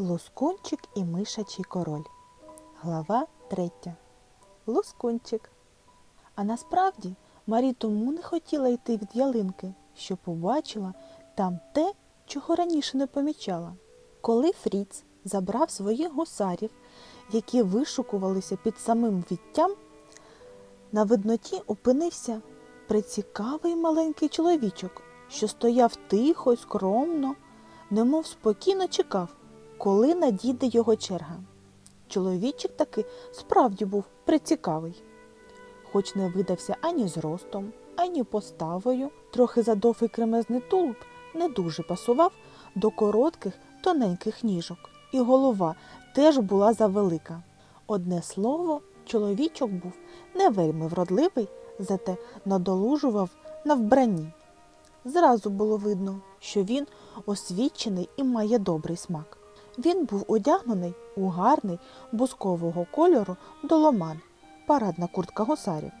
Лускунчик і мишачий король. Глава третя. Лускунчик. А насправді Марі тому не хотіла йти від ялинки, що побачила там те, чого раніше не помічала. Коли Фріц забрав своїх гусарів, які вишукувалися під самим віттям, на видноті опинився прицікавий маленький чоловічок, що стояв тихо й скромно, немов спокійно чекав, коли надійде його черга. Чоловічик таки справді був прицікавий, хоч не видався ані зростом, ані поставою, трохи задовгий кремезний тулуб не дуже пасував до коротких тоненьких ніжок, і голова теж була завелика. Одне слово, чоловічок був не вельми вродливий, зате надолужував на вбранні. Зразу було видно, що він освічений і має добрий смак. Він був одягнений у гарний бускового кольору доломан, парадна куртка гусарів,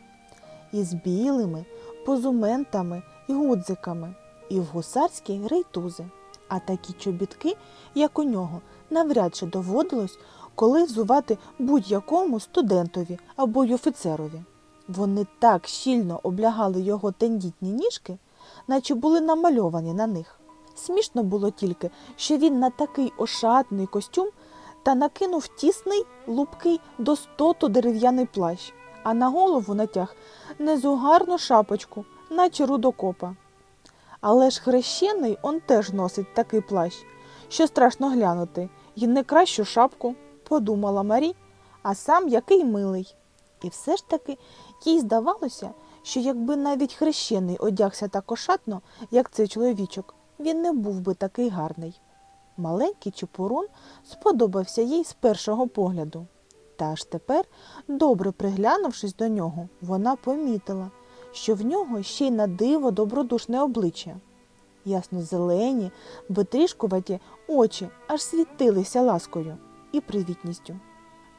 із білими позументами і гудзиками, і в гусарській рейтузи. А такі чобітки, як у нього, навряд чи доводилось коли взувати будь-якому студентові або й офіцерові. Вони так щільно облягали його тендітні ніжки, наче були намальовані на них. Смішно було тільки, що він на такий ошатний костюм та накинув тісний, лупкий до стоту дерев'яний плащ, а на голову натяг незугарну шапочку, наче рудокопа. Але ж хрещений он теж носить такий плащ, що страшно глянути, і не кращу шапку, подумала Марі, а сам який милий. І все ж таки їй здавалося, що якби навіть хрещений одягся так ошатно, як цей чоловічок, він не був би такий гарний. Маленький чепурун сподобався їй з першого погляду. Та аж тепер, добре приглянувшись до нього, вона помітила, що в нього ще й на диво добродушне обличчя. Ясно-зелені, витрішкуваті очі аж світилися ласкою і привітністю.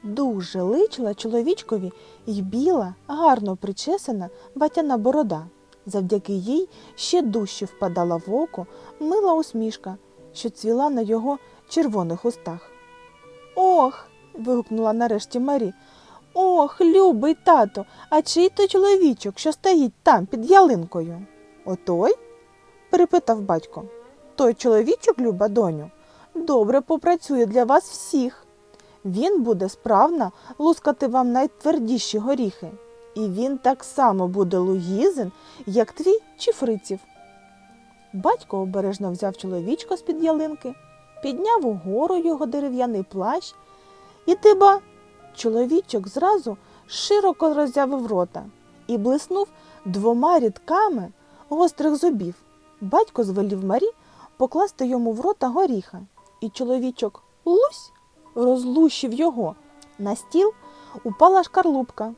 Дуже личила чоловічкові й біла, гарно причесана ватяна борода. Завдяки їй ще дужче впадала в око мила усмішка, що цвіла на його червоних устах. Ох. вигукнула нарешті Марі. Ох, любий тато, а чий то чоловічок, що стоїть там під ялинкою? Отой? перепитав батько. Той чоловічок, люба доню, добре попрацює для вас всіх. Він буде справно лускати вам найтвердіші горіхи, і він так само буде лугізен, як твій чи фриців. Батько обережно взяв чоловічка з-під ялинки, підняв угору його дерев'яний плащ, і тиба чоловічок зразу широко роззявив рота і блиснув двома рядками гострих зубів. Батько звелів Марі покласти йому в рота горіха, і чоловічок лусь розлущив його. На стіл упала шкарлупка,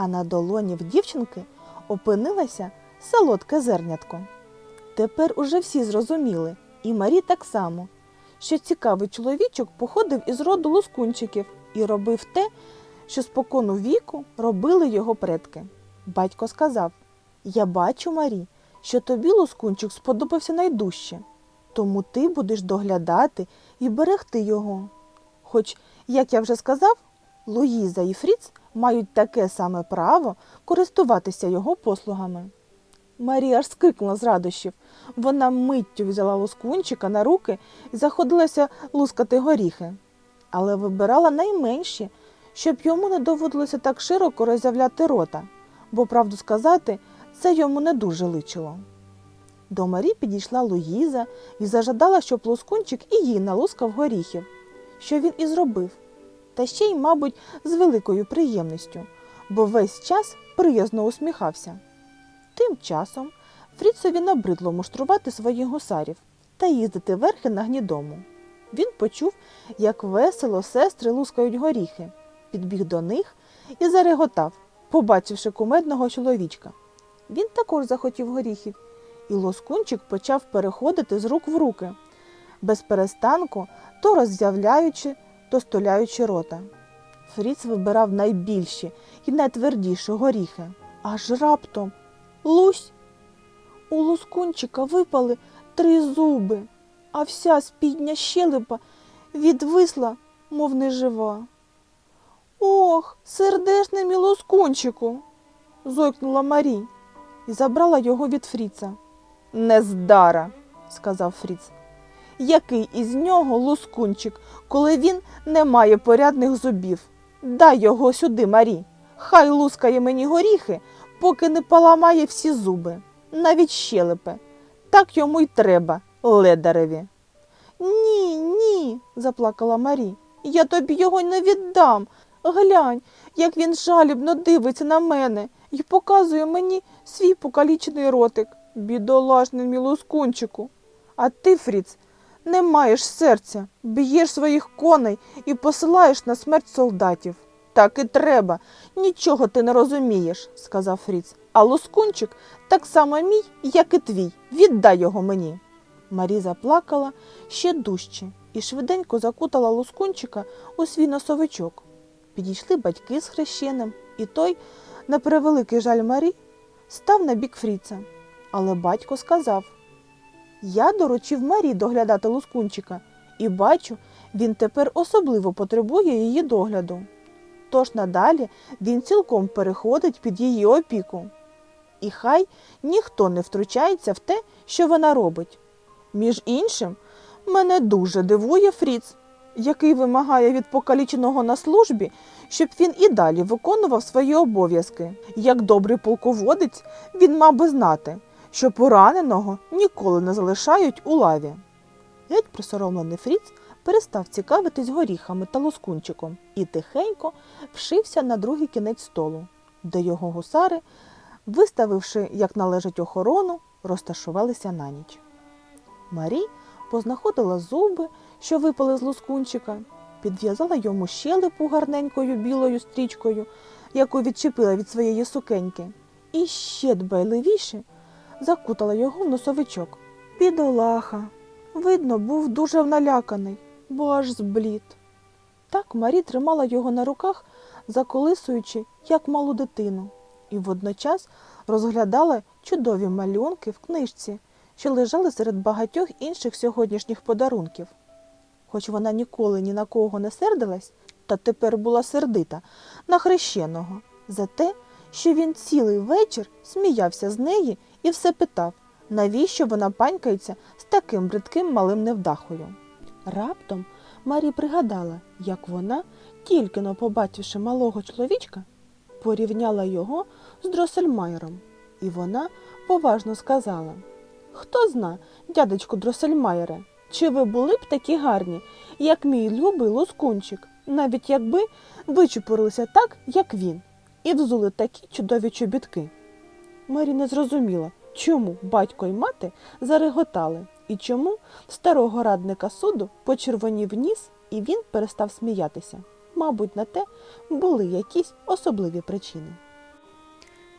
а на долоні в дівчинки опинилося солодке зернятко. Тепер уже всі зрозуміли, і Марі так само, що цікавий чоловічок походив із роду лускунчиків і робив те, що спокону віку робили його предки. Батько сказав Я бачу, Марі, що тобі лускунчик сподобався найдужче, тому ти будеш доглядати і берегти його. Хоч, як я вже сказав, Луїза і Фріц мають таке саме право користуватися його послугами. Марія аж скрикнула з радощів. Вона миттю взяла лускунчика на руки і заходилася лускати горіхи, але вибирала найменші, щоб йому не доводилося так широко роззявляти рота, бо, правду сказати, це йому не дуже личило. До Марі підійшла Луїза і зажадала, щоб лускунчик і їй налускав горіхів, що він і зробив, та ще й, мабуть, з великою приємністю, бо весь час приязно усміхався. Тим часом Фріцові набридло муштрувати своїх гусарів та їздити верхи на гнідому. Він почув, як весело сестри лускають горіхи, підбіг до них і зареготав, побачивши кумедного чоловічка. Він також захотів горіхів, і лоскунчик почав переходити з рук в руки, без перестанку то роззявляючи, то столяючи рота. Фріц вибирав найбільші і найтвердіші горіхи, аж раптом Лусь. У лускунчика випали три зуби, а вся спідня щелепа відвисла, мов нежива. Ох, сердешний мій лоскунчику, зойкнула Марі і забрала його від Фріца. Нездара, сказав Фріц. Який із нього лоскунчик, коли він не має порядних зубів? Дай його сюди, Марі. Хай лускає мені горіхи, поки не поламає всі зуби, навіть щелепи. Так йому й треба, ледареві. Ні, ні, заплакала Марі. Я тобі його не віддам. Глянь, як він жалібно дивиться на мене і показує мені свій покалічений ротик. Бідолашний мій лоскунчику. А ти, Фріц, не маєш серця, б'єш своїх коней і посилаєш на смерть солдатів. Так і треба. Нічого ти не розумієш, сказав Фріц. А лоскунчик так само мій, як і твій. Віддай його мені. Марі заплакала ще дужче і швиденько закутала лоскунчика у свій носовичок. Підійшли батьки з хрещеним, і той, на превеликий жаль Марі, став на бік Фріца. Але батько сказав Я доручив Марі доглядати лоскунчика, і бачу, він тепер особливо потребує її догляду. Тож надалі він цілком переходить під її опіку. І хай ніхто не втручається в те, що вона робить. Між іншим, мене дуже дивує Фріц, який вимагає від покаліченого на службі, щоб він і далі виконував свої обов'язки. Як добрий полководець, він мав би знати, що пораненого ніколи не залишають у лаві. Геть присоромлений Фріц перестав цікавитись горіхами та лоскунчиком і тихенько вшився на другий кінець столу, де його гусари, виставивши, як належить охорону, розташувалися на ніч. Марі познаходила зуби, що випали з лоскунчика, підв'язала йому щелепу гарненькою білою стрічкою, яку відчепила від своєї сукеньки, і ще дбайливіше закутала його в носовичок. Бідолаха, видно, був дуже наляканий, бо аж зблід. Так Марі тримала його на руках, заколисуючи, як малу дитину, і водночас розглядала чудові малюнки в книжці, що лежали серед багатьох інших сьогоднішніх подарунків. Хоч вона ніколи ні на кого не сердилась, та тепер була сердита на хрещеного за те, що він цілий вечір сміявся з неї і все питав, навіщо вона панькається з таким бридким малим невдахою. Раптом Марі пригадала, як вона, тільки но побачивши малого чоловічка, порівняла його з Дросельмайером, і вона поважно сказала Хто зна, дядечку Дросельмайере, чи ви були б такі гарні, як мій любий лоскунчик, навіть якби вичепурилися так, як він, і взули такі чудові чобітки. Марі не зрозуміла, чому батько й мати зареготали, і чому старого радника суду почервонів ніс, і він перестав сміятися. Мабуть, на те були якісь особливі причини.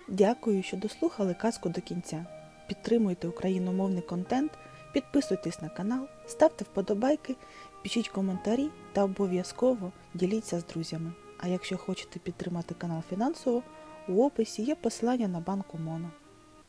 Дякую, що дослухали казку до кінця. Підтримуйте україномовний контент, підписуйтесь на канал, ставте вподобайки, пишіть коментарі та обов'язково діліться з друзями. А якщо хочете підтримати канал фінансово, у описі є посилання на банку Моно.